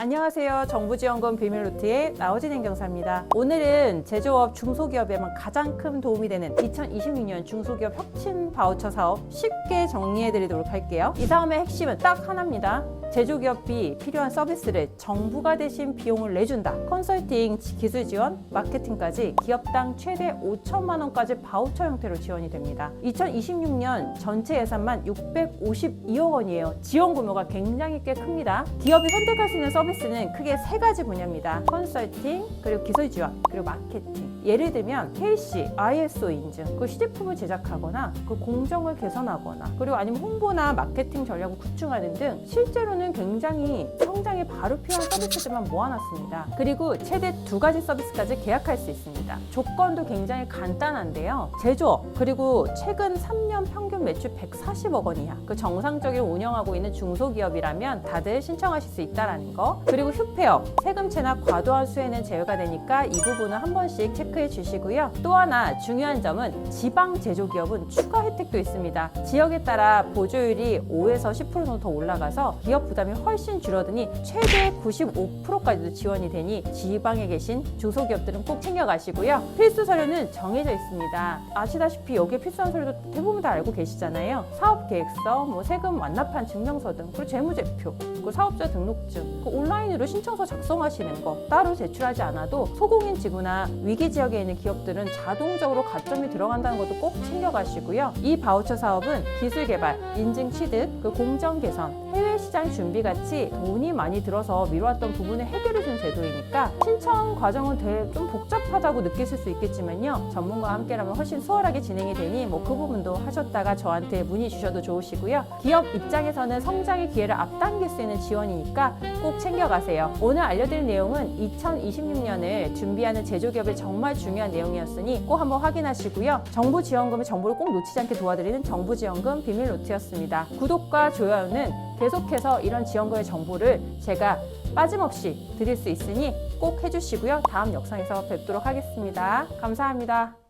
안녕하세요. 정부지원금 비밀노트의 나오진 행정사입니다. 오늘은 제조업 중소기업에만 가장 큰 도움이 되는 2026년 중소기업 혁신 바우처 사업 쉽게 정리해 드리도록 할게요. 이 사업의 핵심은 딱 하나입니다. 제조기업이 필요한 서비스를 정부가 대신 비용을 내준다. 컨설팅, 기술 지원, 마케팅까지 기업당 최대 5천만 원까지 바우처 형태로 지원이 됩니다. 2026년 전체 예산만 652억 원이에요. 지원 규모가 굉장히 꽤 큽니다. 기업이 선택할 수 있는 서비스는 크게 세 가지 분야입니다. 컨설팅, 그리고 기술 지원, 그리고 마케팅. 예를 들면 KC, ISO 인증, 그 시제품을 제작하거나 그 공정을 개선하거나 그리고 아니면 홍보나 마케팅 전략을 구축하는 등 실제로는 굉장히 성장에 바로 필요한 서비스들만 모아놨습니다. 그리고 최대 두 가지 서비스까지 계약할 수 있습니다. 조건도 굉장히 간단한데요. 제조업 그리고 최근 3년 평균 매출 140억 원 이하 그 정상적으로 운영하고 있는 중소기업이라면 다들 신청하실 수 있다라는 거 그리고 휴폐업 세금채나 과도한 수혜는 제외가 되니까 이 부분은 한 번씩 체크해 주시고요. 또 하나 중요한 점은 지방 제조기업은 추가 혜택도 있습니다. 지역에 따라 보조율이 5에서 10% 정도 더 올라가서 기업 부담이 훨씬 줄어드니 최대 95%까지도 지원이 되니 지방에 계신 중소기업들은 꼭 챙겨가시고요. 필수 서류는 정해져 있습니다. 아시다시피 여기에 필수한 서류도 대부분 다 알고 계시잖아요. 사업 계획서, 뭐 세금 완납한 증명서 등, 그리고 재무제표, 그 사업자 등록증, 그 온라인으로 신청서 작성하시는 거 따로 제출하지 않아도 소공인 지구나 위기 지역에 있는 기업들은 자동적으로 가점이 들어간다는 것도 꼭 챙겨가시고요. 이 바우처 사업은 기술 개발, 인증 취득, 그 공정 개선, 해외 시장 준비 같이 돈이 많이 들어서 미뤄왔던 부분을 해결해 준 제도이니까 신청 과정은 좀 복잡하다고 느끼실 수 있겠지만요. 전문가와 함께라면 훨씬 수월하게 진행이 되니 뭐 그 부분도 하셨다가 저한테 문의 주셔도 좋으시고요. 기업 입장에서는 성장의 기회를 앞당길 수 있는 지원이니까 꼭 챙겨가세요. 오늘 알려드릴 내용은 2026년을 준비하는 제조기업의 정말 중요한 내용이었으니 꼭 한번 확인하시고요. 정부 지원금의 정보를 꼭 놓치지 않게 도와드리는 정부 지원금 비밀 노트였습니다. 구독과 좋아요는 계속해서 이런 지원금의 정보를 제가 빠짐없이 드릴 수 있으니 꼭 해주시고요. 다음 영상에서 뵙도록 하겠습니다. 감사합니다.